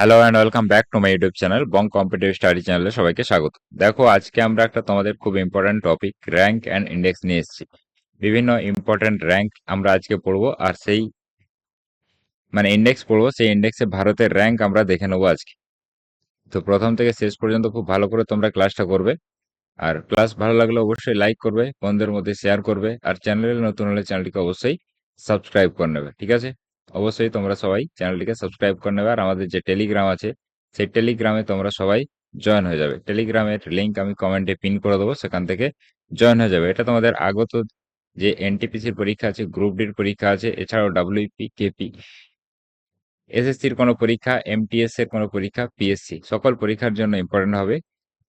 Hello and welcome back to my YouTube channel Bong competitive study চ্যানেলে সবাইকে স্বাগত। দেখো, আজকে আমরা একটা তোমাদের খুব important topic rank and index নিয়ে এসেছি। বিভিন্ন ইম্পর্ট্যান্ট র্যাঙ্ক আমরা আজকে পড়ব, আর সেই মানে ইন্ডেক্স পড়ব, সেই ইন্ডেক্সে ভারতের র্যাঙ্ক আমরা দেখে নেব আজকে। তো প্রথম থেকে শেষ পর্যন্ত খুব ভালো করে তোমরা ক্লাসটা করবে। আর ক্লাস ভালো লাগলে অবশ্যই লাইক করবে, বন্ধুদের মধ্যে শেয়ার করবে, আর চ্যানেলে নতুন হলে চ্যানেলটিকে অবশ্যই সাবস্ক্রাইব করে নেবে, ঠিক আছে? অবশ্যই তোমরা সবাই চ্যানেলটিকে সাবস্ক্রাইব করে নেবে। আর আমাদের যে টেলিগ্রাম আছে, সেই টেলিগ্রামে তোমরা সবাই জয়েন হয়ে যাবে। টেলিগ্রামের লিঙ্ক আমি কমেন্টে পিন করে দেবো, সেখান থেকে জয়েন হয়ে যাবে। এটা তোমাদের আগত যে এনটিপিসির পরীক্ষা আছে গ্রুপ ডির পরীক্ষা আছে, এছাড়াও ডাব্লিউপি কেপি এসএসসির কোনো পরীক্ষা এমটিএস এর কোনো পরীক্ষা পিএসসি সকল পরীক্ষার জন্য ইম্পর্টেন্ট হবে।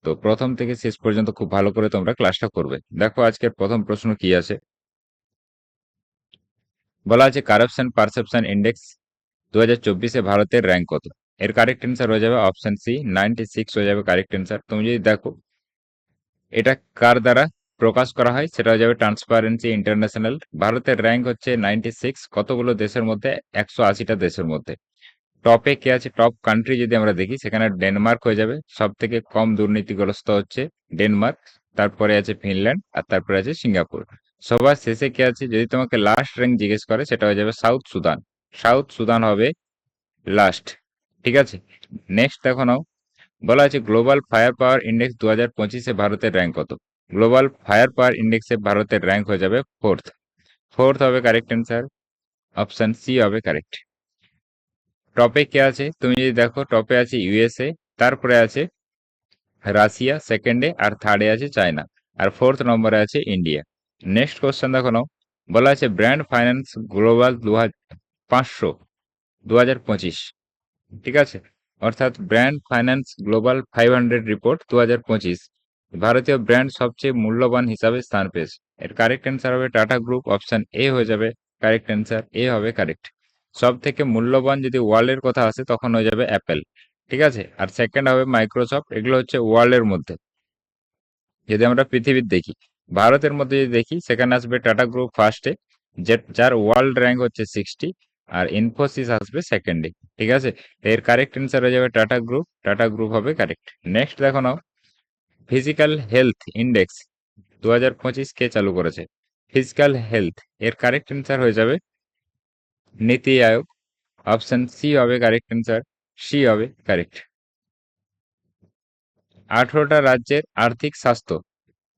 তো প্রথম থেকে শেষ পর্যন্ত খুব ভালো করে তোমরা ক্লাসটা করবে। দেখো আজকের প্রথম প্রশ্ন কি আছে? বলা আছে কারাপশন পারসেপশন ইন্ডেক্স দু হাজার চব্বিশে ভারতের র্যাঙ্ক কত? এর কারেক্ট অ্যান্সার হয়ে যাবে অপশন সি নাইনটি সিক্স হয়ে যাবে কারেক্ট অ্যান্সার তুমি যদি দেখো, এটা কার দ্বারা প্রকাশ করা হয়? সেটা হয়ে যাবে ট্রান্সপারেন্সি ইন্টারন্যাশনাল ভারতের র্যাঙ্ক হচ্ছে নাইনটি সিক্স কতগুলো দেশের মধ্যে? একশো আশিটা দেশের মধ্যে। টপে কে আছে? টপ কান্ট্রি যদি আমরা দেখি, সেখানে ডেনমার্ক হয়ে যাবে। সব থেকে কম দুর্নীতিগ্রস্ত হচ্ছে ডেনমার্ক তারপরে আছে ফিনল্যান্ড আর তারপরে আছে সিঙ্গাপুর সবার শেষে কে আছে? যদি তোমাকে লাস্ট র্যাঙ্ক জিজ্ঞেস করে, সেটা হয়ে যাবে সাউথ সুদান। সাউথ সুদান হবে লাস্ট ঠিক আছে? নেক্সট দেখো নাও। বলা আছে গ্লোবাল ফায়ার পাওয়ার ইন্ডেক্স দু হাজার পঁচিশে ভারতের র্যাঙ্ক কত? গ্লোবাল ফায়ার পাওয়ার ইন্ডেক্সে ভারতের র্যাঙ্ক হয়ে যাবে ফোর্থ ফোর্থ হবে কারেক্ট অ্যান্সার অপশান সি হবে কারেক্ট টপে কে আছে? তুমি যদি দেখো টপে আছে ইউএসএ তারপরে আছে রাশিয়া সেকেন্ডে আর থার্ডে আছে চায়না আর ফোর্থ নম্বরে আছে ইন্ডিয়া নেক্সট কোশ্চেন দেখো নাও। বলা আছে ব্র্যান্ড ফাইন্যান্স গ্লোবাল দু পাঁচশো দু হাজার পঁচিশ। ঠিক আছে? অর্থাৎ Brand Finance Global five hundred report দু হাজার পঁচিশ। ভারতীয় ব্র্যান্ড সবচেয়ে মূল্যবান হিসাবে স্থান পেয়েছে। এর কারেক্ট অ্যান্সার হবে টাটা গ্রুপ অপশন এ হয়ে যাবে। কারেক্ট অ্যান্সার এ হবে কারেক্ট সব থেকে মূল্যবান যদি ওয়ার্ল্ডের কথা আসে, তখন হয়ে যাবে অ্যাপেল ঠিক আছে? আর সেকেন্ড হবে মাইক্রোসফট এগুলো হচ্ছে ওয়ার্ল্ডের মধ্যে। যদি আমরা পৃথিবীর দেখি ভারতের মধ্যে যদি দেখি, সেখানে আসবে টাটা গ্রুপ ফার্স্টে যার ওয়ার্ল্ড র্যাঙ্ক হচ্ছে সিক্সটি আর ইনফোসিস আসবে সেকেন্ডে ঠিক আছে? এর কারেক্ট অ্যান্সার হয়ে যাবে টাটা গ্রুপ টাটা গ্রুপ হবে কারেক্ট নেক্সট দেখো নাও ফিজিক্যাল হেলথ ইন্ডেক্স দু হাজার পঁচিশ কে চালু করেছে? ফিজিক্যাল হেলথ এর কারেক্ট অ্যান্সার হয়ে যাবে নীতি আয়োগ অপশন সি হবে কারেক্ট অ্যান্সার সি হবে কারেক্ট আঠেরোটা রাজ্যের আর্থিক স্বাস্থ্য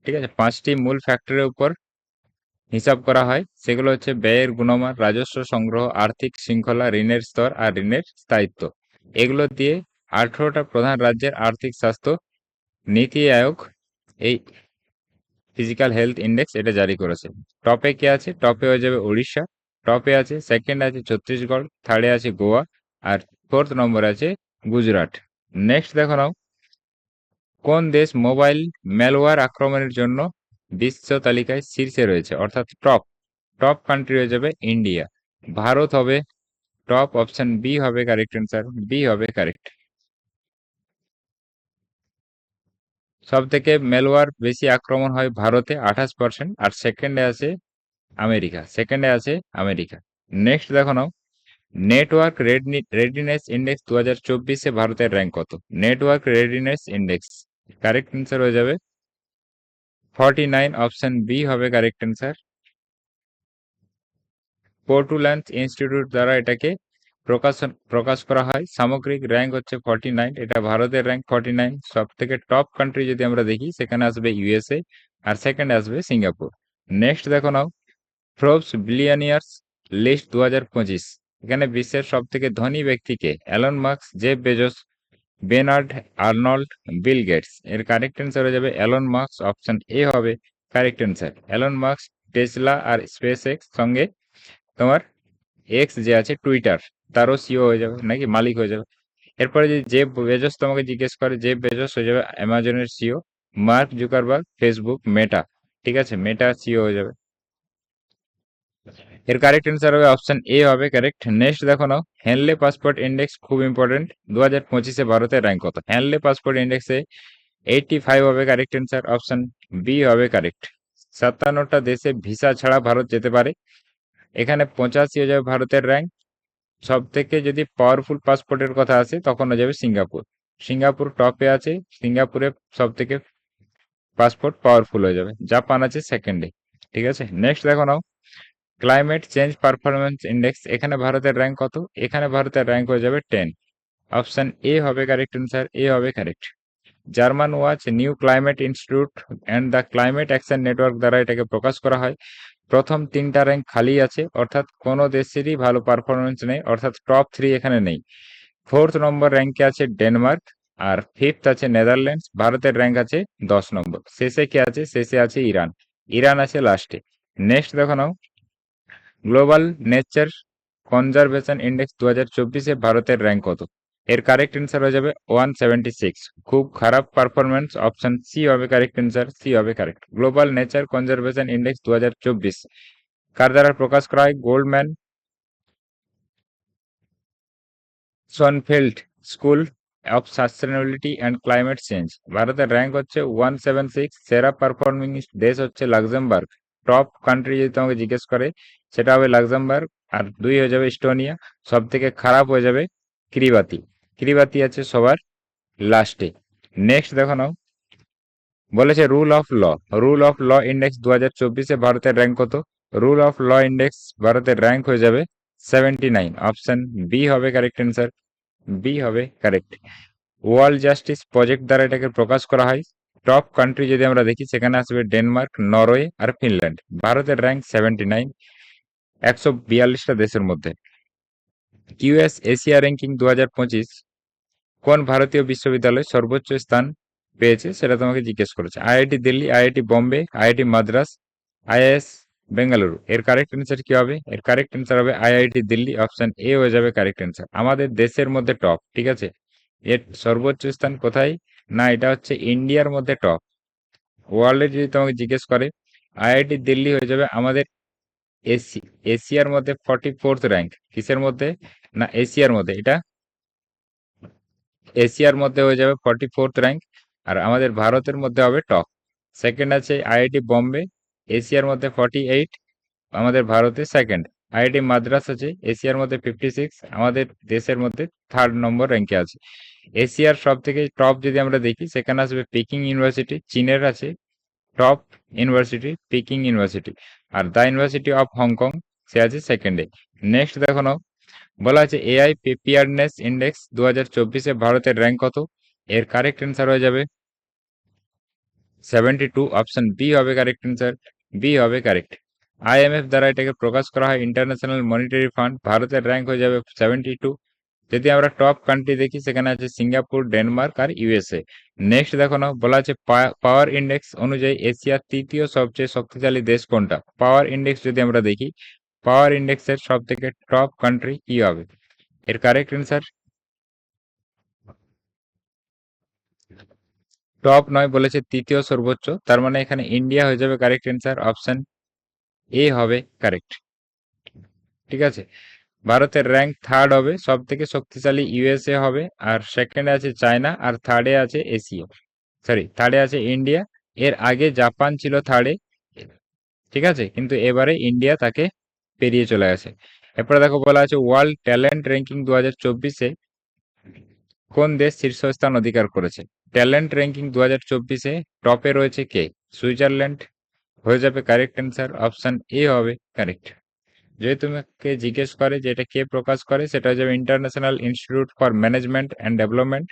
ঠিক আছে? পাঁচটি মূল ফ্যাক্টরের উপর হিসাব করা হয়। সেগুলো হচ্ছে ব্যয়ের গুণমান, রাজস্ব সংগ্রহ, আর্থিক শৃঙ্খলা, ঋণের স্তর আর ঋণের স্থায়িত্ব। এগুলো দিয়ে আঠেরোটা প্রধান রাজ্যের আর্থিক স্বাস্থ্য নীতি আয়োগ, এই ফিজিক্যাল হেলথ ইন্ডেক্স এটা জারি করেছে। টপে কে আছে? টপে হয়ে যাবে উড়িষ্যা। টপে আছে সেকেন্ড আছে ছত্তিশগড় থার্ডে আছে গোয়া, আর ফোর্থ নম্বর আছে গুজরাট। নেক্সট দেখো নাও। কোন দেশ মোবাইল ম্যালওয়্যার আক্রমণের জন্য বিশ্ব তালিকায় শীর্ষে রয়েছে? অর্থাৎ টপ টপ কান্ট্রি হয়ে যাবে ইন্ডিয়া। ভারত হবে টপ অপশন বি হবে কারেক্ট অ্যান্সার বি হবে কারেক্ট সব থেকে মেলওয়ার বেশি আক্রমণ হয় ভারতে, আঠাশ পার্সেন্ট আর সেকেন্ডে আছে আমেরিকা সেকেন্ডে আছে আমেরিকা। নেক্সট দেখো নাও নেটওয়ার্ক রেডিনেস ইন্ডেক্স দু হাজার চব্বিশে ভারতের র্যাঙ্ক কত? Network readiness index correct answer হয়ে যাবে। ফর্টি নাইন অপশন বি হবে কারেক্ট অ্যান্সার পোর্টুল্যান্ড ইনস্টিটিউট দ্বারা এটাকে প্রকাশ প্রকাশ করা হয়। সামগ্রিক র্যাঙ্ক হচ্ছে ফর্টি নাইন এটা ভারতের র্যাঙ্ক ফর্টি নাইন সব থেকে টপ কান্ট্রি যদি আমরা দেখি, সেখানে আসবে ইউএসএ আর সেকেন্ড আসবে সিঙ্গাপুর নেক্সট দেখো নাও। ফ্রবস বিলিয়নিয়ার্স লিস্ট দু হাজার পঁচিশ। এখানে বিশ্বের সব থেকে ধনী ব্যক্তিকে Elon Musk Jeff Bezos Bernard, Arnold, Bill Gates. এর কারেক্ট অ্যান্সার হয়ে যাবে অ্যালন মার্কস অপশন এ হবে correct answer Elon Musk Tesla আর স্পেস এক্স সঙ্গে তোমার এক্স যে আছে টুইটার তারও সিও হয়ে যাবে নাকি মালিক হয়ে যাবে। এরপরে যে জেব বেজস তোমাকে জিজ্ঞেস করে জেব বেজস হয়ে যাবে অ্যামাজনের CEO Mark Zuckerberg Facebook Meta ঠিক আছে মেটা সিও হয়ে যাবে। এর কারেক্ট অ্যান্সার হবে অপশন এ হবে কারেক্ট নেক্সট দেখো নাও হ্যানলে পাসপোর্ট ইন্ডেক্স খুব ইম্পর্টেন্ট দু হাজার পঁচিশে ভারতের র্যাঙ্ক কত? হ্যান্ডলে পাসপোর্ট ইন্ডেক্সে এইটটি ফাইভ হবে কারেক্ট অ্যান্সার অপশন বি হবে কারেক্ট সাতান্নটা দেশে ভিসা ছাড়া ভারত যেতে পারে। এখানে পঁচাশি হয়ে যাবে ভারতের র্যাঙ্ক সব থেকে যদি পাওয়ারফুল পাসপোর্টের কথা আসে, তখন হয়ে যাবে সিঙ্গাপুর। সিঙ্গাপুর টপে আছে, সিঙ্গাপুরে সব থেকে পাসপোর্ট পাওয়ারফুল হয়ে যাবে। জাপান আছে সেকেন্ডে ঠিক আছে? নেক্সট দেখো নাও ক্লাইমেট চেঞ্জ পারফরমেন্স ইন্ডেক্স এখানে ভারতের র্যাঙ্ক কত? এখানে ভারতের র্যাঙ্ক হয়ে যাবে টেন অপশন এ হবে কারেক্ট অ্যান্সার এ হবে correct German watch new climate institute and the climate action network দ্বারা এটাকে প্রকাশ করা হয়। প্রথম তিনটা র্যাঙ্ক খালি আছে, অর্থাৎ কোনো দেশেরই ভালো পারফরমেন্স নেই, অর্থাৎ টপ থ্রি এখানে নেই। ফোর্থ নম্বর র্যাঙ্কে আছে ডেনমার্ক আর ফিফথ আছে নেদারল্যান্ডস ভারতের র্যাঙ্ক আছে দশ নম্বর শেষে কে আছে? শেষে আছে ইরান ইরান আছে লাস্টে নেক্সট দেখো নাও। গ্লোবাল নেচার কনজারভেশন ইন্ডেক্স দু হাজার চব্বিশে ভারতের র্যাঙ্ক কত? এর কারেক্ট অ্যান্সার হয়ে যাবে ওয়ান সেভেন্টি সিক্স খুব খারাপ পারফরমেন্স অপশন সি হবে কারেক্ট অ্যান্সার সি হবে correct global nature conservation index দু হাজার চব্বিশ। কার দ্বারা প্রকাশ করা হয়? Goldman Sonnenfeld school of sustainability and climate change. ভারতের র্যাঙ্ক হচ্ছে ওয়ান সেভেন সিক্স সেরা পারফর্মিং দেশ হচ্ছে লাক্সেমবার্গ। টপ কান্ট্রি যদি তোমাকে জিজ্ঞেস করে, সেটা হবে লাক্সেমবার্গ, আর দুই হয়ে যাবে ইস্টোনিয়া। সব থেকে খারাপ হয়ে যাবে কিরিবাতি। কিরিবাতি আছে সবার লাস্টে নেক্সট দেখো নাও। বলেছে rule of law rule of law index দু হাজার চব্বিশে ভারতের র্যাঙ্ক কত? রুল অফ ল ইন্ডেক্স ভারতের র্যাঙ্ক হয়ে যাবে সেভেন্টি নাইন অপশন বি হবে কারেক্ট অ্যান্সার বি হবে কারেক্ট ওয়ার্ল্ড জাস্টিস প্রজেক্ট দ্বারা এটাকে প্রকাশ করা হয়। টপ কান্ট্রি যদি আমরা দেখি, সেখানে আসবে ডেনমার্ক নরওয়ে আর ফিনল্যান্ড ভারতের র্যাঙ্ক সেভেন্টি নাইন একশো বিয়াল্লিশটা দেশের মধ্যে। কিউএস এশিয়া র্যাঙ্কিং দু হাজার পঁচিশ। কোন ভারতীয় বিশ্ববিদ্যালয় সর্বোচ্চ স্থান পেয়েছে, সেটা তোমাকে জিজ্ঞেস করেছে। IIT Delhi IIT Bombay IIT Madras IISc Bengaluru. এর কারেক্ট অ্যান্সার কি হবে? এর কারেক্ট অ্যান্সার হবে আইআইটি দিল্লি অপশন এ হয়ে যাবে কারেক্ট অ্যান্সার আমাদের দেশের মধ্যে টপ ঠিক আছে? এর সর্বোচ্চ স্থান কোথায়? না, এটা হচ্ছে ইন্ডিয়ার মধ্যে টপ ওয়ার্ল্ডে যদি তোমাকে জিজ্ঞেস করে আইআইটি দিল্লি হয়ে যাবে আমাদের এসি, এশিয়ার মধ্যে ফর্টি ফোর্থ র্যাঙ্ক কিসের মধ্যে? না, এশিয়ার মধ্যে, এটা? এশিয়ার মধ্যে হয়ে যাবে ফর্টি ফোর্থ র্যাঙ্ক আর আমাদের ভারতের মধ্যে হবে টপ সেকেন্ড আছে আইআইটি বম্বে এশিয়ার মধ্যে ফর্টি এইট আমাদের ভারতে সেকেন্ড আইআইটি মাদ্রাস আছে এশিয়ার মধ্যে ফিফটি সিক্স আমাদের দেশের মধ্যে থার্ড নম্বর র্যাঙ্কে আছে। এশিয়ার সব থেকে টপ যদি আমরা দেখি, সেখানে আসবে পিকিং ইউনিভার্সিটি চীনের আছে top university Peking university R the university of Hong Kong সে আছে সেকেন্ডে নেক্সট দেখো নাও, বলা আছে এআই প্রিপেয়ারনেস ইন্ডেক্স দু হাজার চব্বিশে ভারতের র্যাঙ্ক কত? এর কারেক্ট অ্যান্সার হয়ে যাবে সেভেন্টি টু অপশন বি হবে কারেক্ট অ্যান্সার বি হবে কারেক্ট আইএমএফ দ্বারা এটাকে প্রকাশ করা হয় ইন্টারন্যাশনাল মনিটারি ফান্ড ভারতের র্যাঙ্ক হয়ে যাবে সেভেন্টি টু যদি আমরা টপ কান্ট্রি দেখি, সেখানে আছে সিঙ্গাপুর, ডেনমার্ক আর ইউএসএ নেক্সট দেখো না বলা আছে পাওয়ার ইন্ডেক্স অনুযায়ী এশিয়ার তৃতীয় সবচেয়ে শক্তিশালী দেশ কোনটা? পাওয়ার ইন্ডেক্স যদি আমরা দেখি পাওয়ার ইন্ডেক্সের সব থেকে টপ কান্ট্রি কি হবে? এর কারেক্ট অ্যান্সার টপ নয়, বলেছে তৃতীয় সর্বোচ্চ। তার মানে এখানে ইন্ডিয়া হয়ে যাবে কারেক্ট অ্যান্সার অপশন এ হবে কারেক্ট ঠিক আছে? ভারতের র্যাঙ্ক থার্ড হবে সব থেকে শক্তিশালী ইউএসএ হবে, আর সেকেন্ডে আছে চায়না আর থার্ডে আছে এশিয়া সরি থার্ডে আছে ইন্ডিয়া এর আগে জাপান ছিল থার্ডে ঠিক আছে? কিন্তু এবারে ইন্ডিয়া তাকে পেরিয়ে চলে গেছে। এরপরে দেখো বলা আছে ওয়ার্ল্ড ট্যালেন্ট র্যাঙ্কিং দু হাজার চব্বিশে কোন দেশ শীর্ষস্থান অধিকার করেছে? ট্যালেন্ট র্যাঙ্কিং দু হাজার চব্বিশে টপে রয়েছে কে? সুইজারল্যান্ড হয়ে যাবে কারেক্ট অ্যান্সার অপশান এ হবে কারেক্ট যদি তোমাকে জিজ্ঞেস করে যে এটা কে প্রকাশ করে, সেটা হয়ে যাবে international institute for management and development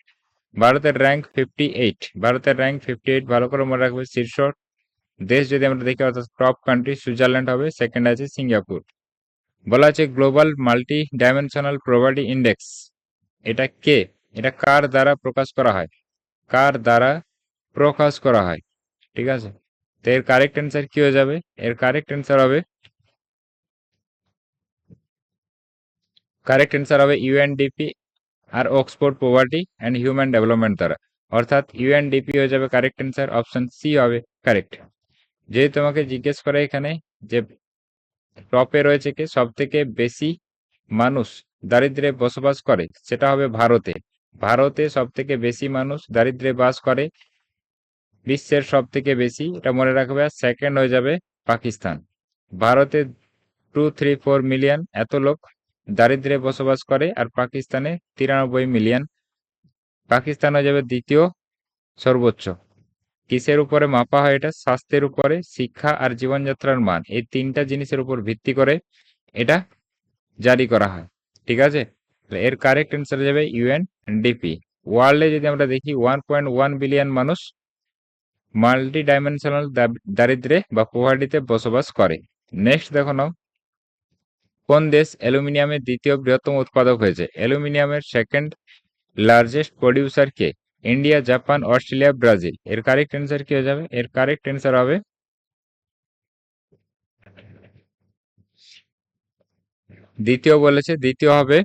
ভারতের র্যাঙ্ক ফিফটি এইট ভারতের র্যাঙ্ক ফিফটি এইট ভালো করে মনে রাখবে শীর্ষ দেশ যদি আমরা দেখি, অর্থাৎ টপ কান্ট্রি সুইজারল্যান্ড হবে সেকেন্ড আছে সিঙ্গাপুর। বলা আছে global multi dimensional property index এটা কে? এটা কার দ্বারা প্রকাশ করা হয়? কার দ্বারা প্রকাশ করা হয়? ঠিক আছে? তো এর কারেক্ট অ্যান্সার কি হয়ে যাবে? এর কারেক্ট অ্যান্সার হবে কারেক্ট অ্যান্সার হবে UNDP R Oxford poverty and human development দ্বারা। অর্থাৎ ইউএনডিপি হয়ে যাবে কারেক্ট অ্যান্সার অপশন সি হবে কারেক্ট যদি তোমাকে জিজ্ঞেস করে এখানে যে টপে রয়েছে কে সব থেকে বেশি মানুষ দারিদ্রে বসবাস করে, সেটা হবে ভারতে। ভারতে সব থেকে বেশি মানুষ দারিদ্রে বাস করে বিশ্বের সব থেকে বেশি, এটা মনে রাখবে সেকেন্ড হয়ে যাবে পাকিস্তান। ভারতে টু থ্রি ফোর মিলিয়ন এত লোক দারিদ্রে বসবাস করে, আর পাকিস্তানে তিরানব্বই মিলিয়ন পাকিস্তান হয়ে যাবে দ্বিতীয় সর্বোচ্চ। কিসের উপরে মাপা হয় এটা? স্বাস্থ্যের উপরে, শিক্ষা আর জীবনযাত্রার মান। এই তিনটা জিনিসের উপর ভিত্তি করে এটা জারি করা হয়। ঠিক আছে? এর কারেক্ট অ্যান্সার যাবে ইউএন ডিপি ওয়ার্ল্ডে যদি আমরা দেখি ওয়ান পয়েন্ট ওয়ান বিলিয়ন মানুষ মাল্টি ডাইমেনশনাল দারিদ্রে বা পোভার্টিতে বসবাস করে। নেক্সট দেখো নাও। কোন দেশ অ্যালুমিনিয়ামের দ্বিতীয় বৃহত্তম উৎপাদক হয়েছে? অ্যালুমিনিয়ামের সেকেন্ড লার্জেস্ট প্রডিউসার কে? ইন্ডিয়া জাপান অস্ট্রেলিয়া ব্রাজিল এর কারেক্ট অ্যান্সার কি হয়ে যাবে? এর কারেক্ট অ্যান্সার হবে দ্বিতীয় বলেছে, দ্বিতীয় হবে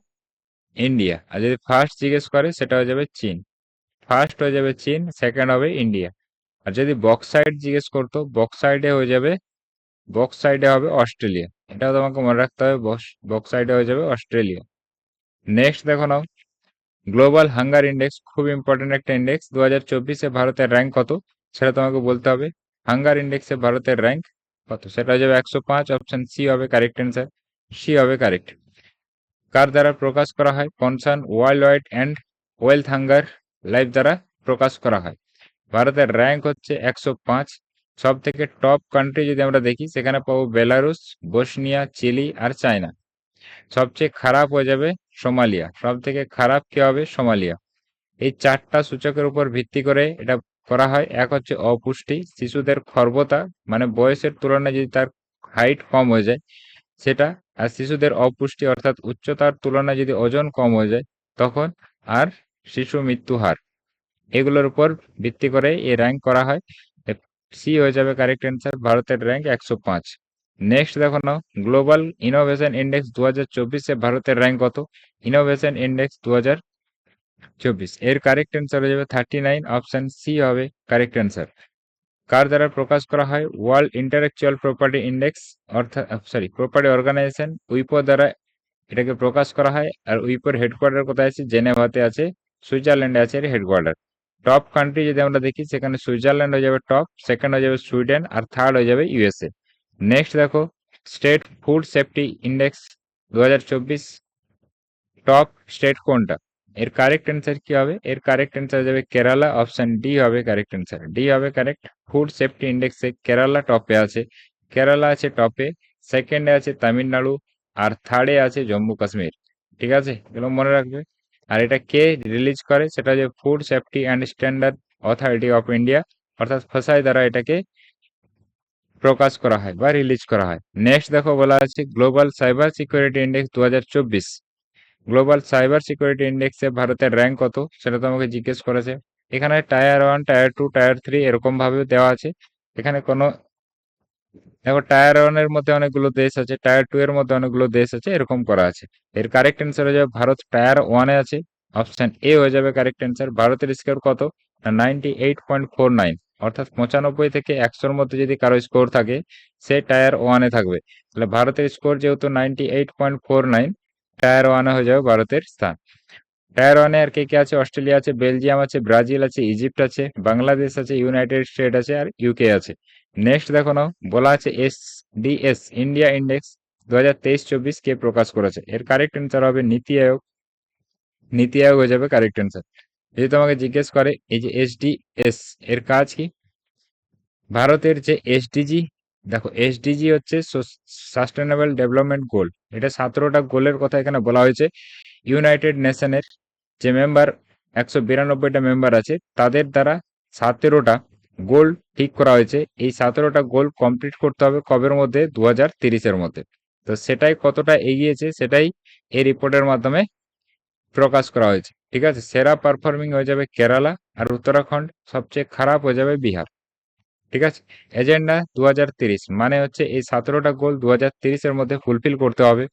ইন্ডিয়া আর যদি ফার্স্ট জিজ্ঞেস করে, সেটা হয়ে যাবে চীন। ফার্স্ট হয়ে যাবে চীন সেকেন্ড হবে ইন্ডিয়া আর যদি বক্সাইড জিজ্ঞেস করতো বক্সাইডে হয়ে যাবে বক্সাইডে হবে অস্ট্রেলিয়া। এটাও তোমাকে মনে রাখতে হবে বক্সাইডে হয়ে যাবে অস্ট্রেলিয়া। নেক্সট দেখো নাও গ্লোবাল হাঙ্গার ইন্ডেক্স খুব ইম্পর্টেন্ট একটা ইন্ডেক্স দু হাজার চব্বিশে ভারতের র্যাঙ্ক কত? সেটা তোমাকে বলতে হবে। হাঙ্গার ইন্ডেক্সে ভারতের র্যাঙ্ক কত? সেটা হয়ে যাবে একশো পাঁচ অপশন সি হবে কারেক্ট অ্যান্সার সি হবে কারেক্ট কার দ্বারা প্রকাশ করা হয়? Concern world wide and wealth hunger life দ্বারা প্রকাশ করা হয়। ভারতের র্যাঙ্ক হচ্ছে একশো পাঁচ। সব থেকে টপ কান্ট্রি যদি আমরা দেখি, সেখানে পাবো বেলারুস বসনিয়া, চিলি আর চায়না। সবচেয়ে খারাপ হয়ে যাবে সোমালিয়া। সব থেকে খারাপ কি হবে? সোমালিয়া। এই চারটা সূচকের উপর ভিত্তি করে এটা করা হয়। এক হচ্ছে অপুষ্টি, শিশুদের খর্বতা মানে বয়সের তুলনায় যদি তার হাইট কম হয়ে যায় সেটা, আর শিশুদের অপুষ্টি অর্থাৎ উচ্চতার তুলনায় যদি ওজন কম হয়ে যায়, তখন আর শিশু মৃত্যু হার এগুলোর উপর ভিত্তি করে এই র্যাঙ্ক করা হয়। সি হয়ে যাবে কারেক্ট অ্যান্সার ভারতের র্যাঙ্ক একশো পাঁচ। নেক্সট দেখো নাও গ্লোবাল ইনোভেশন ইন্ডেক্স দু হাজার চব্বিশে ভারতের র্যাঙ্ক কত? ইনোভেশন ইন্ডেক্স দু হাজার চব্বিশ। এর কারেক্ট অ্যান্সার হয়ে যাবে থার্টি নাইন অপশন সি হবে কারেক্ট অ্যান্সার কার দ্বারা প্রকাশ করা হয়? ওয়ার্ল্ড ইন্টালেকচুয়াল প্রপার্টি ইন্ডেক্স অর্থাৎ সরি প্রপার্টি অর্গানাইজেশন উইপো দ্বারা এটাকে প্রকাশ করা হয়। আর উইপোর হেডকোয়ার্টার কোথায় আছে? জেনেভাতে আছে, সুইজারল্যান্ডে আছে এর হেডকোয়ার্টার টপ কান্ট্রি যদি আমরা দেখি, সেখানে সুইজারল্যান্ড হয়ে যাবে টপ সেকেন্ড হয়ে যাবে সুইডেন, আর থার্ড হয়ে যাবে ইউএসএ নেক্সট দেখো স্টেট ফুড সেফটি ইন্ডেক্স দু টপ স্টেট কোনটা? এর কারেক্ট অ্যান্সার কি হবে? এর কারেক্ট অ্যান্সার যাবে কেরালা অপশন ডি হবে কারেক্ট অ্যান্সার ডি হবে কারেক্ট ফুড সেফটি ইন্ডেক্সে কেরালা টপে আছে। কেরালা আছে টপে সেকেন্ডে আছে তামিলনাড়ু, আর থার্ডে আছে জম্মু কাশ্মীর। ঠিক আছে? এগুলো মনে রাখবে। আর এটা কে রিলিজ করে? সেটা হচ্ছে food safety and standard authority of India অর্থাৎ ফসাই দ্বারা এটাকে প্রকাশ করা হয় বা রিলিজ করা হয়। নেক্সট দেখো বলা আছে গ্লোবাল সাইবার সিকিউরিটি ইন্ডেক্স দু হাজার চব্বিশ গ্লোবাল সাইবার সিকিউরিটি ইন্ডেক্সে ভারতের র্যাঙ্ক কত? সেটা তোমাকে জিজ্ঞেস করেছে। এখানে tier one tier two tier three এরকম ভাবে দেওয়া আছে। এখানে কোনো দেখো টায়ার ওয়ানের মধ্যে অনেকগুলো দেশ আছে টায়ার টু এর মধ্যে অনেকগুলো দেশ আছে, এরকম করা আছে। এর কারেক্ট অ্যান্সার হয়ে যাবে ভারত টায়ার ওয়ানে আছে অপশন এ হয়ে যাবে কারেক্ট অ্যান্সার ভারতের স্কোর কত? Ninety eight point four nine অর্থাৎ পঁচানব্বই থেকে একশোর মধ্যে যদি কারও স্কোর থাকে, সে টায়ার ওয়ানে থাকবে। তাহলে ভারতের স্কোর যেহেতু ninety eight point four nine tier ওয়ানে হয়ে যাবে ভারতের স্থান। টায়ার ওয়ানে আর কে কে আছে? অস্ট্রেলিয়া আছে, বেলজিয়াম আছে, ব্রাজিল আছে, ইজিপ্ট আছে, বাংলাদেশ আছে, ইউনাইটেড স্টেট আছে আর ইউকে আছে। নেক্সট দেখো নাও, বলা আছে এস ডিএস ইন্ডিয়া ইন্ডেক্স দু হাজার তেইশ চব্বিশ কে প্রকাশ করেছে। এর কারেক্ট অ্যান্সার হবে নীতি আয়োগ। নীতি আয়োগ হয়ে যাবে কারেক্ট অ্যান্সার যদি তোমাকে জিজ্ঞেস করে, এই যে এসডিএস এর কাজ কি? ভারতের যে এসডিজি দেখো এসডিজি হচ্ছে সাস্টেনেবল ডেভেলপমেন্ট গোল এটা সতেরোটা গোলের কথা এখানে বলা হয়েছে। ইউনাইটেড নেশনের যে মেম্বার একশো বিরানব্বইটা মেম্বার আছে, তাদের দ্বারা সতেরোটা গোল ঠিক করা হয়েছে। এই সতেরোটা গোল কমপ্লিট করতে হবে কবের মধ্যে? দু হাজার তিরিশের মধ্যে। তো সেটাই কতটা এগিয়েছে সেটাই এই রিপোর্টের মাধ্যমে প্রকাশ করা হয়েছে। ঠিক আছে? সেরা পারফর্মিং হয়ে যাবে কেরালা আর উত্তরাখণ্ড। সবচেয়ে খারাপ হয়ে যাবে বিহার। ঠিক আছে? এজেন্ডা দু মানে হচ্ছে এই সতেরোটা গোল দু এর মধ্যে ফুলফিল করতে হবে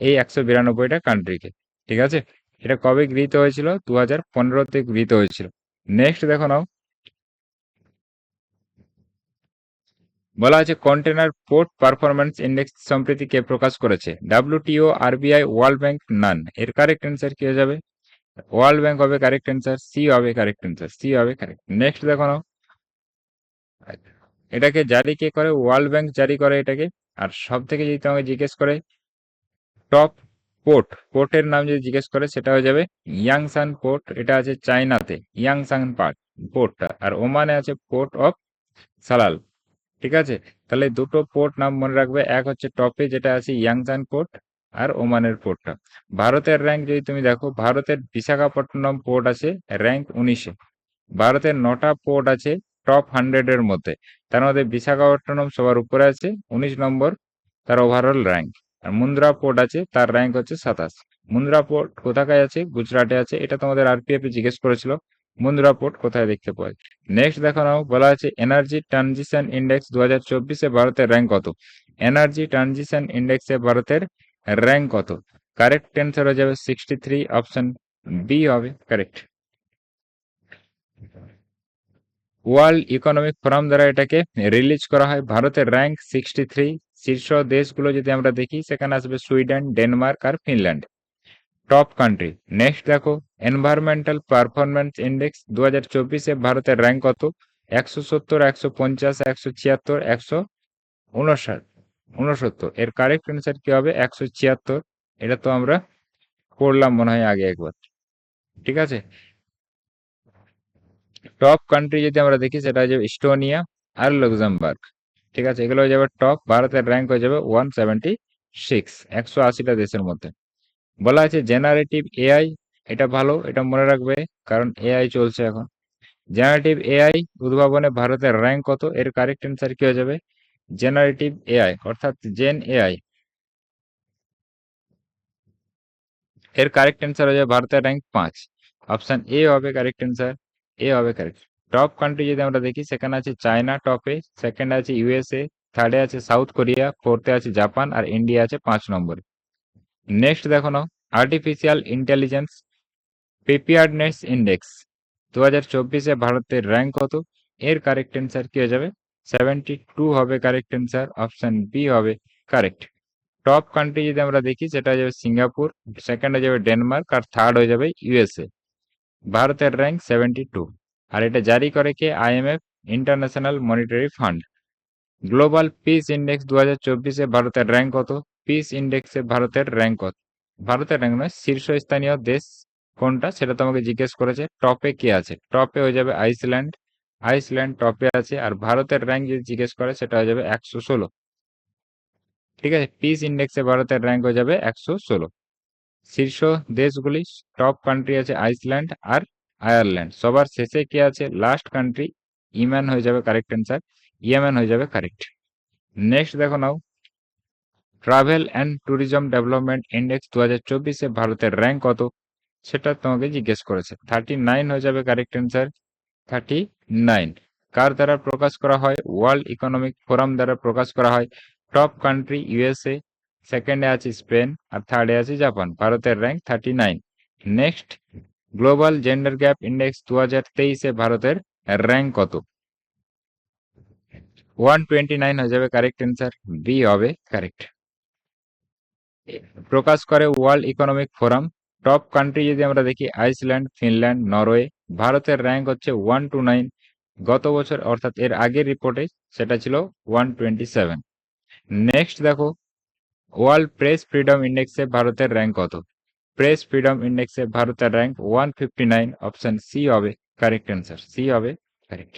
এই একশো বিরানব্বইটা কান্ট্রিকে ঠিক আছে? এটা কবে গৃহীত হয়েছিল? দু হাজার পনেরোতে গৃহীত হয়েছিল। নেক্সট দেখো নাও। বলা আছে কন্টেনার পোর্ট পারফরমেন্স ইন্ডেক্স সম্প্রতি কে প্রকাশ করেছে। WTO RBI world bank none এর কারেক্ট অ্যান্সার কি হয়ে যাবে? ওয়ার্ল্ড ব্যাংক হবে কারেক্ট অ্যান্সার সি হবে কারেক্ট অ্যান্সার সি হবে কারেক্ট নেক্সট দেখো নাও। এটাকে জারি কে করে? ওয়ার্ল্ড ব্যাংক জারি করে এটাকে। আর সব থেকে যদি তোমাকে জিজ্ঞেস করে টপ পোর্ট পোর্টের নাম যদি জিজ্ঞেস করে, সেটা হয়ে যাবে ইয়াংসান পোর্ট এটা আছে চায়নাতে ইয়াংসান পার্ট পোর্টটা আর ওমানে আছে পোর্ট অফ সালাল ঠিক আছে? তাহলে দুটো পোর্ট নাম মনে রাখবে। এক হচ্ছে টপে যেটা আছে ইয়াংসান পোর্ট আর ওমানের পোর্টটা ভারতের র্যাঙ্ক যদি তুমি দেখো, ভারতের বিশাখাপট্টনম পোর্ট আছে র্যাঙ্ক উনিশে। ভারতের নটা পোর্ট আছে টপ হান্ড্রেডের মধ্যে। তার মধ্যে বিশাখাপট্টনম সবার উপরে আছে, উনিশ নম্বর, তার ওভারঅল র্যাঙ্ক আর মুন্দ্রা পোর্ট আছে, তার র্যাঙ্ক হচ্ছে সাতাশ। মুন্দ্রা পোর্ট কোথাকায় আছে? গুজরাটে আছে। এটা তোমাদের আরপিএফ জিজ্ঞেস করেছিল, মুন্দ্রা পোর্ট কোথায় দেখতে পাওয়া যায়? নেক্সট দেখো নাও, বলা আছে এনার্জি ট্রানজিশন ইন্ডেক্স দু হাজার চব্বিশে ভারতের র্যাঙ্ক কত? এনার্জি ট্রানজিশন ইন্ডেক্সে ভারতের র্যাঙ্ক কত? কারেক্ট অ্যান্সার হয়ে যাবে সিক্সটি থ্রি অপশন বি হবে কারেক্ট ওয়ার্ল্ড ইকোনমিক ফোরাম দ্বারা এটাকে রিলিজ করা হয়। ভারতের র্যাঙ্ক সিক্সটি থ্রি শীর্ষ দেশগুলো যদি আমরা দেখি, সেখানে আসবে সুইডেন, ডেনমার্ক আর ফিনল্যান্ড। টপ কান্ট্রি নেক্সট দেখো এনভায়রনমেন্টাল পারফরমেন্স ইন্ডেক্স দু হাজার চব্বিশে ভারতের র্যাঙ্ক কত? একশো সত্তর, একশো পঞ্চাশ, একশো ছিয়াত্তর, একশো উনষাট উনসত্তর এর কারেক্ট অ্যান্সার কি হবে? একশো ছিয়াত্তর। এটা তো আমরা পড়লাম মনে হয় আগে একবার। ঠিক আছে? টপ কান্ট্রি যদি আমরা দেখি, সেটা হয়ে যাবে ইস্টোনিয়া আর লক্সামবার্গ ঠিক আছে? এগুলো হয়ে যাবে টপ ভারতের র্যাঙ্ক হয়ে যাবে ওয়ান সেভেন্টি সিক্স একশো আশিটা দেশের মধ্যে। বলা আছে জেনারেটিভ এআই এটা ভালো, এটা মনে রাখবে, কারণ এআই চলছে এখন। জেনারেটিভ এআই উদ্ভাবনে ভারতের র্যাঙ্ক কত, এর কারেক্ট অ্যান্সার কি হয়ে যাবে? জেনারেটিভ এআই অর্থাৎ জেন এআই এর কারেক্ট অ্যান্সার হয়ে যাবে ভারতের র্যাঙ্ক পাঁচ। অপশন এ হবে কারেক্ট অ্যান্সার এ হবে কারেক্ট টপ কান্ট্রি যদি আমরা দেখি, সেখানে আছে চায়না টপে সেকেন্ড আছে ইউএসএ থার্ডে আছে সাউথ কোরিয়া ফোর্থে আছে জাপান আর ইন্ডিয়া আছে পাঁচ নম্বরে। নেক্সট দেখো নাও আর্টিফিশিয়াল ইন্টেলিজেন্স প্রিপেয়ারনেস ইন্ডেক্স দু হাজার চব্বিশে ভারতের র্যাঙ্ক কত? এর কারেক্ট অ্যান্সার কি হয়ে যাবে? সেভেন্টি টু হবে কারেক্ট অ্যান্সার অপশন বি হবে কারেক্ট টপ কান্ট্রি যদি আমরা দেখি, সেটা হয়ে যাবে সিঙ্গাপুর সেকেন্ড হয়ে যাবে ডেনমার্ক আর থার্ড হয়ে যাবে ইউএসএ ভারতের র্যাঙ্ক সেভেন্টি টু আর এটা জারি করে কে? IMF international monetary fund global peace index দু হাজার চব্বিশে ভারতের র্যাঙ্ক কত? পিস ইন্ডেক্সে ভারতের র্যাঙ্ক কত? ভারতের র্যাঙ্ক নয়, শীর্ষস্থানীয় দেশ কোনটা? সেটা তোমাকে জিজ্ঞেস করেছে। টপে কে আছে? টপে হয়ে যাবে আইসল্যান্ড আইসল্যান্ড টপে আছে। আর ভারতের র্যাঙ্ক যদি জিজ্ঞেস করে, সেটা হয়ে যাবে একশো ষোলো। ঠিক আছে? পিস ইন্ডেক্সে ভারতের র্যাঙ্ক হয়ে যাবে একশো ষোলো। শীর্ষ দেশগুলি টপ কান্ট্রি আছে আইসল্যান্ড আর আয়ারল্যান্ড সবার শেষে কে আছে? লাস্ট কান্ট্রি ইম্যান হয়ে যাবে কারেক্ট অ্যান্সার ইয়েমেন হয়ে যাবে কারেক্ট নেক্সট দেখো নাও। Travel and tourism development index দু হাজার চব্বিশে ভারতের র্যাঙ্ক কত? সেটা তোমাকে জিজ্ঞেস করেছে। থার্টি নাইন হয়ে যাবে কারেক্ট অ্যান্সার থার্টি নাইন কার দ্বারা প্রকাশ করা হয়? ওয়ার্ল্ড ইকোনমিক ফোরাম দ্বারা প্রকাশ করা হয়। টপ কান্ট্রি ইউএসএ সেকেন্ডে আছে স্পেন আর থার্ডে আছে জাপান ভারতের rank thirty nine next global gender gap index দু হাজার তেইশে ভারতের র্যাঙ্ক কত? ওয়ান টোয়েন্টি নাইন হয়ে যাবে কারেক্ট অ্যান্সার বি হবে কারেক্ট প্রকাশ করে world economic forum top country যদি আমরা দেখি আইসল্যান্ড ফিনল্যান্ড নরওয়ে ভারতের র্যাঙ্ক হচ্ছে ওয়ান টু নাইন গত বছর, অর্থাৎ এর আগের রিপোর্টে সেটা ছিল ওয়ান টোয়েন্টি সেভেন নেক্সট দেখো ওয়ার্ল্ড প্রেস ফ্রিডম ইন্ডেক্সে ভারতের র্যাঙ্ক কত? প্রেস ফ্রিডম ইন্ডেক্সে ভারতের rank one fifty nine option C হবে কারেক্ট অ্যান্সার সি হবে correct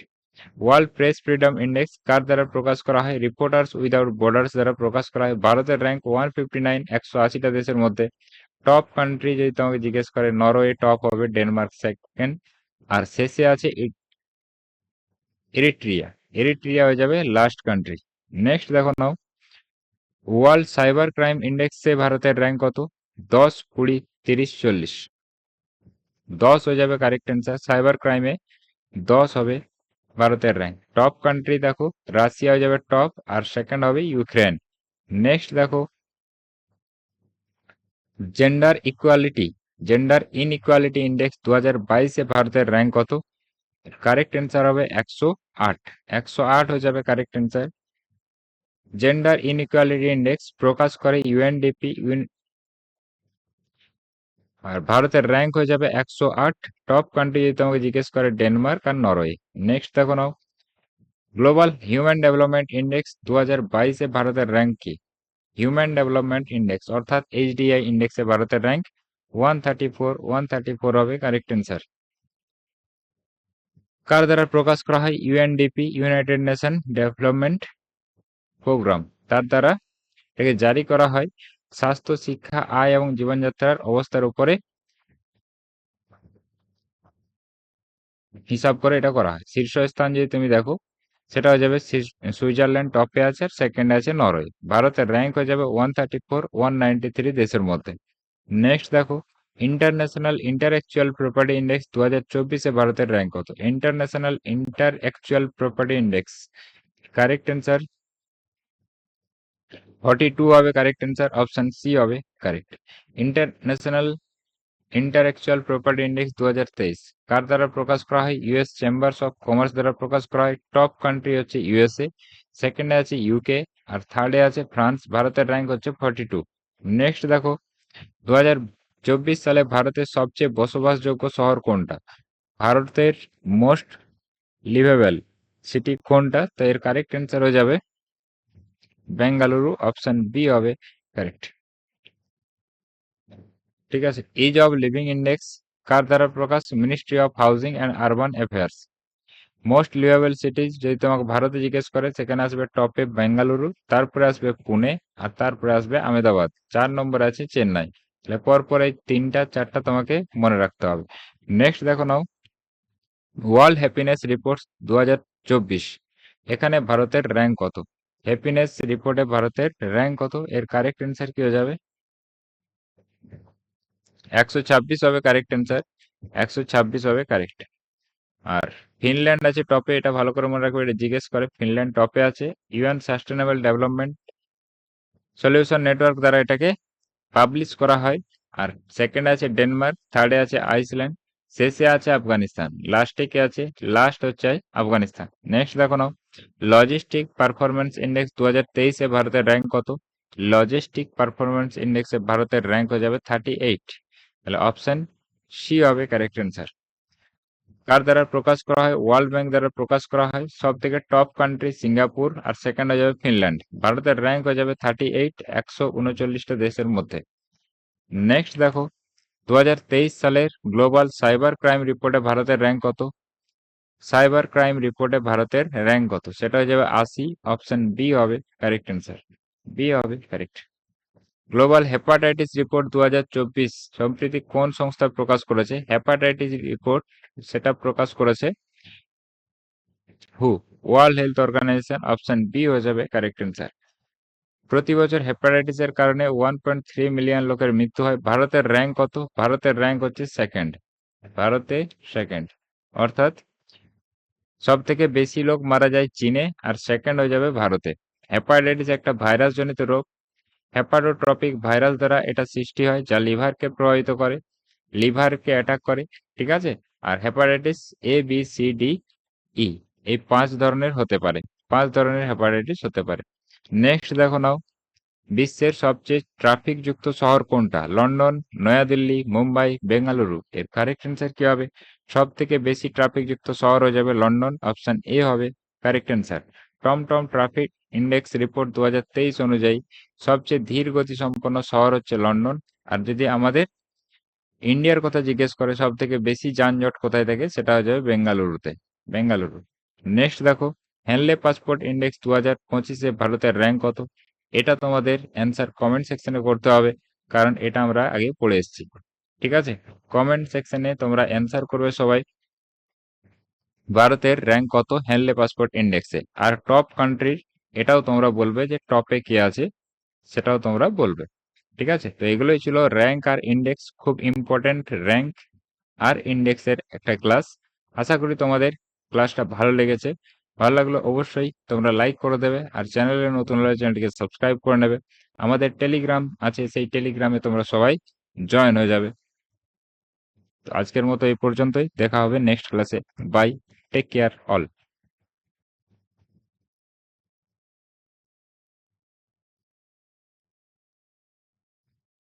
world press freedom index কার দ্বারা প্রকাশ করা হয়? রিপোর্টার্স উইদাউট বর্ডার্স দ্বারা প্রকাশ করা হয়। ভারতের র্যাঙ্ক ওয়ান ফিফটি নাইন একশো আশিটা দেশের মধ্যে। টপ কান্ট্রি যদি তোমাকে জিজ্ঞেস করে নরওয়ে টপ হবে ডেনমার্ক সেকেন্ড আর শেষে আছে এরিট্রিয়া এরিট্রিয়া হয়ে যাবে লাস্ট কান্ট্রি নেক্সট দেখো নাও। ওয়ার্ল্ড সাইবার ক্রাইম ইন্ডেক্সে ভারতের র্যাঙ্ক কত দশ কুড়ি তিরিশ চল্লিশ দশ হয়ে যাবে কারেক্ট অ্যান্সার সাইবার ক্রাইমে দশ হবে ভারতের র্যাঙ্ক টপ কান্ট্রি দেখো রাশিয়া হয়ে যাবে টপ আর সেকেন্ড হবে ইউক্রেন নেক্সট দেখো gender equality gender inequality index দু হাজার বাইশে ভারতের র্যাঙ্ক কত কারেক্ট অ্যান্সার হবে একশো আট একশো আট হয়ে যাবে correct answer gender inequality index প্রকাশ করে ইউএনডিপি আর ভারতের র্যাঙ্ক হয়ে যাবে একশো আট। টপ কান্ট্রি যদি তোমাকে জিজ্ঞেস করে ডেনমার্ক আর নরওয়ে নেক্সট দেখো নাও। গ্লোবাল হিউম্যান ডেভেলপমেন্ট ইন্ডেক্স দু হাজার বাইশে ভারতের র্যাঙ্ক কি? হিউম্যান ডেভেলপমেন্ট ইন্ডেক্স অর্থাৎ এইচডিআই ইন্ডেক্সে ভারতের rank one thirty four one thirty four হবে কারেক্ট অ্যান্সার কার দ্বারা প্রকাশ করা হয়? UNDP united nation development programme. তার দ্বারা এটাকে জারি করা হয় স্বাস্থ্য, শিক্ষা, আয় এবং জীবনযাত্রার অবস্থার উপরে হিসাব করে এটা করা হয়। শীর্ষস্থান যদি তুমি দেখো, সেটা হয়ে যাবে সুইজারল্যান্ড টপে আছে আর সেকেন্ডে আছে নরওয়ে। ভারতের র্যাঙ্ক হয়ে যাবে one thirty four one ninety three দেশের মধ্যে। নেক্সট দেখো ইন্টারন্যাশনাল ইন্টারঅ্যাকচুয়াল প্রপার্টি ইন্ডেক্স দু হাজার চব্বিশে ভারতের র্যাঙ্ক কত? International intellectual property index correct answer forty two হবে কারেক্ট অ্যান্সার অপশন সি হবে correct international intellectual property index দু হাজার তেইশ কার দ্বারা প্রকাশ করা হয়? ইউএস চেম্বার্স অফ কমার্স দ্বারা প্রকাশ করা হয়। টপ কান্ট্রি হচ্ছে ইউএসএ সেকেন্ডে আছে ইউকে আর থার্ডে আছে ফ্রান্স ভারতের র্যাঙ্ক হচ্ছে ফর্টি টু নেক্সট দেখো দু হাজার চব্বিশ সালে ভারতের সবচেয়ে বসবাসযোগ্য শহর কোনটা? ভারতের মোস্ট লিভেবল সিটি কোনটা? তো এর কারেক্ট অ্যান্সার হয়ে যাবে বেঙ্গালুরু অপশন বি হবে কারেক্ট ঠিক আছে এজ অফ লিভিং ইন্ডেক্স কার দ্বারা প্রকাশ? Ministry of housing and urban affairs most liveable cities যদি তোমাকে ভারতে জিজ্ঞেস করে, সেখানে আসবে টপে বেঙ্গালুরু তারপরে আসবে পুনে আর তারপরে আসবে আহমেদাবাদ চার নম্বর আছে চেন্নাই তাহলে পরপর এই তিনটা, চারটা তোমাকে মনে রাখতে হবে। নেক্সট দেখো নাও। ওয়ার্ল্ড হ্যাপিনেস রিপোর্ট দু এখানে ভারতের র্যাঙ্ক কত? হ্যাপিনেস রিপোর্টে ভারতের র্যাঙ্ক কত? এর কারেক্ট অ্যান্সার কি হয়ে যাবে? একশো ছাব্বিশ হবে কারেক্ট অ্যান্সার একশো ছাব্বিশ হবে কারেক্ট আর ফিনল্যান্ড আছে টপে এটা ভালো করে মনে রাখবে, এটা জিজ্ঞেস করে। ফিনল্যান্ড টপে আছে। UN sustainable development solution network দ্বারা এটাকে পাবলিশ করা হয়। আর সেকেন্ড আছে ডেনমার্ক থার্ডে আছে আইসল্যান্ড শেষে আছে আফগানিস্তান লাস্টে কে আছে? লাস্ট হচ্ছে আফগানিস্তান। নেক্সট দেখো নাও। লজিস্টিক পারফরমেন্স ইন্ডেক্স দু হাজার তেইশে ভারতের র্যাঙ্ক কত? লজিস্টিক পারফরমেন্স ইন্ডেক্সে ভারতের র্যাঙ্ক হয়ে যাবে থার্টি এইট তাহলে অপশন সি হবে কারেক্ট অ্যান্সার কার দ্বারা প্রকাশ করা হয়? ওয়ার্ল্ড ব্যাংক দ্বারা প্রকাশ করা হয়। সব থেকে টপ কান্ট্রি সিঙ্গাপুর আর সেকেন্ড হয়ে যাবে ফিনল্যান্ড। ভারতের র্যাঙ্ক হয়ে যাবে থার্টি এইট একশো উনচল্লিশটা দেশের মধ্যে। নেক্সট দেখো। দু হাজার তেইশ সালের গ্লোবাল সাইবার ক্রাইম রিপোর্টে ভারতের র্যাঙ্ক কত? সাইবার ক্রাইম রিপোর্টে ভারতের র্যাঙ্ক কত? সেটা হয়ে যাবে আশি অপশন বি হবে কারেক্ট অ্যান্সার বি হবে কারেক্ট গ্লোবাল হেপাটাইটিস রিপোর্ট দু হাজার চব্বিশ, সম্প্রতি কোন সংস্থা প্রকাশ করেছে? হেপাটাইটিস রিপোর্ট সেটা প্রকাশ করেছে হু world health organization option B হয়ে যাবে কারেক্ট অ্যান্সার প্রতি বছর হেপাটাইটিসের কারণে ওয়ান পয়েন্ট থ্রি মিলিয়ন লোকের মৃত্যু হয়। ভারতের র্যাঙ্ক কত? ভারতের র্যাঙ্ক হচ্ছে সেকেন্ড ভারতে সেকেন্ড অর্থাৎ সব থেকে বেশি লোক মারা যায় চীনে আর সেকেন্ড হয়ে যাবে ভারতে। হেপাটাইটিস একটা ভাইরাস জনিত রোগ। হেপাটোট্রপিক ভাইরাস দ্বারা এটা সৃষ্টি হয়, যা লিভারকে প্রভাবিত করে, লিভারকে অ্যাটাক করে, ঠিক আছে? আর hepatitis A B C D E এই পাঁচ ধরনের হতে পারে। পাঁচ ধরনের হেপাটাইটিস হতে পারে। নেক্সট দেখো নাও। বিশ্বের সবচেয়ে ট্রাফিক যুক্ত শহর কোনটা? লন্ডন, নয়াদিল্লি, মুম্বাই, বেঙ্গালুরু। এর কারেক্ট অ্যান্সার কি হবে? সব থেকে বেশি ট্রাফিক যুক্ত শহর হয়ে যাবে লন্ডন। অপশন এ হবে correct answer TomTom traffic index report দু হাজার তেইশ অনুযায়ী সবচেয়ে ধীর গতি সম্পন্ন শহর হচ্ছে লন্ডন। আর যদি আমাদের ইন্ডিয়ার কথা জিজ্ঞেস করে সব থেকে বেশি যানজট কোথায় থাকে? সেটা হয়ে যাবে বেঙ্গালুরুতে। বেঙ্গালুরু। নেক্সট দেখো। হ্যানলে পাসপোর্ট ইন্ডেক্স দু হাজার পঁচিশে ভারতের র্যাঙ্ক কত? এটা তোমাদের অ্যান্সার কমেন্ট সেকশনে করতে হবে, কারণ এটা আমরা আগে পড়ে এসেছি। ঠিক আছে? কমেন্ট সেকশনে তোমরা অ্যান্সার করবে সবাই। ভারতের র্যাঙ্ক কত হ্যানলে পাসপোর্ট ইন্ডেক্সে আর টপ কান্ট্রির এটাও তোমরা বলবে যে টপে কে আছে, সেটাও তোমরা বলবে। ঠিক আছে? তো এগুলোই ছিল র্যাঙ্ক আর ইন্ডেক্স খুব ইম্পর্টেন্ট র্যাঙ্ক আর ইন্ডেক্সের একটা ক্লাস আশা করি তোমাদের ক্লাসটা ভালো লেগেছে। ভালো লাগল অবশ্যই, তোমরা লাইক করে দেবে আর চ্যানেলে নতুন হলে চ্যানেলটিকে সাবস্ক্রাইব করে নেবে। আমাদের টেলিগ্রাম আছে, সেই টেলিগ্রামে তোমরা সবাই জয়েন হয়ে যাবে। আজকের মতো এই পর্যন্তই, দেখা হবে নেক্সট ক্লাসে বাই টেক কেয়ার অল